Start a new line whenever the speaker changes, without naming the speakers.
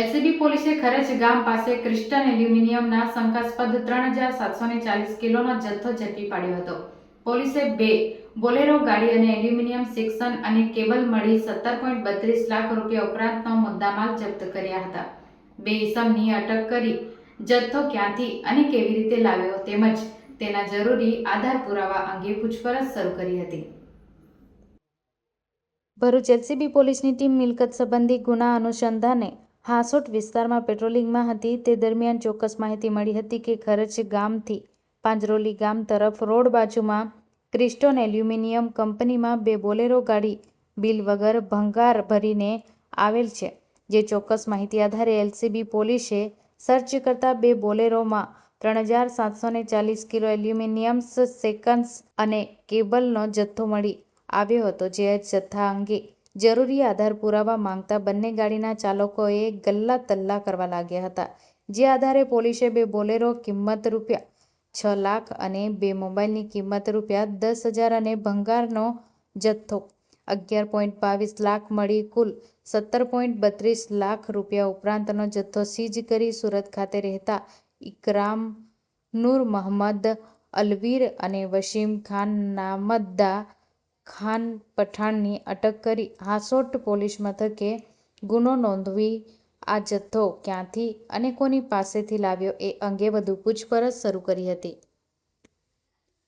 LCB પોલીસે ખરચ ગામ પાસે ક્રિસ્ટન એલ્યુમિનિયમના શંકાસ્પદ ત્રણ હજાર સાતસો ને ચાલીસ કિલોનો જથ્થો ઝડપી પાડ્યો હતો. પોલીસે બે બોલેરો ગાડી અને એલ્યુમિનિયમ સેક્શન અને કેબલ મળી સત્તર પોઈન્ટ બત્રીસ લાખ રૂપિયા ઉપરાંતનો મુદ્દામાલ જપ્ત કર્યા હતા. બે ઇસમની અટક કરી જથ્થો ક્યાંથી અને કેવી રીતે લાવ્યો તેમજ તેના જરૂરી આધાર પુરાવા અંગે પૂછપરછ શરૂ કરી હતી.
ભરૂચ એલસીબી પોલીસની ટીમ મિલકત સંબંધી ગુના અનુસંધાને હાસોટ વિસ્તારમાં પેટ્રોલિંગમાં હતી. તે દરમિયાન ચોક્કસ માહિતી મળી હતી કે ખરચ ગામથી પાંજરોલી ગામ તરફ રોડ બાજુમાં ક્રિસ્ટોન એલ્યુમિનિયમ કંપનીમાં બે બોલેરો ગાડી, બિલ વગર ભંગાર ભરીને આવેલ છે, જે ચોક્કસ માહિતી આધારે એલસીબી પોલીસે સર્ચ કરતા બે બોલેરોમાં ત્રણ હજાર સાતસો ને ચાલીસ કિલો એલ્યુમિનિયમ સેકન્ડ્સ અને કેબલનો જથ્થો મળી આવ્યો હતો જે જથ્થા અંગે જરૂરી આધાર પુરાવા માંગતા બંને ગાડીના ચાલકોએ ગલ્લા તલ્લા કરવા લાગ્યા હતા. જે આધારે પોલીસે બે બોલેરો કિંમત રૂપિયા છ લાખ અને બે મોબાઈલની કિંમત રૂપિયા દસ હજાર અને ભંગારનો જથ્થો અગિયાર પોઈન્ટ બાવીસ લાખ મળી કુલ સત્તર પોઈન્ટ બત્રીસ લાખ રૂપિયા ઉપરાંતનો જથ્થો સીઝ કરી સુરત ખાતે રહેતા ઇકરામ નૂર મહમદ અલવીર અને વસીમ ખાન નામદ્દા ખાન પઠાણની અટક કરી હાસોટ પોલીસ મથકે ગુનો નોંધવી આ જથ્થો ક્યાંથી અને કોની પાસેથી લાવ્યો એ અંગે વધુ પૂછપરછ શરૂ કરી હતી.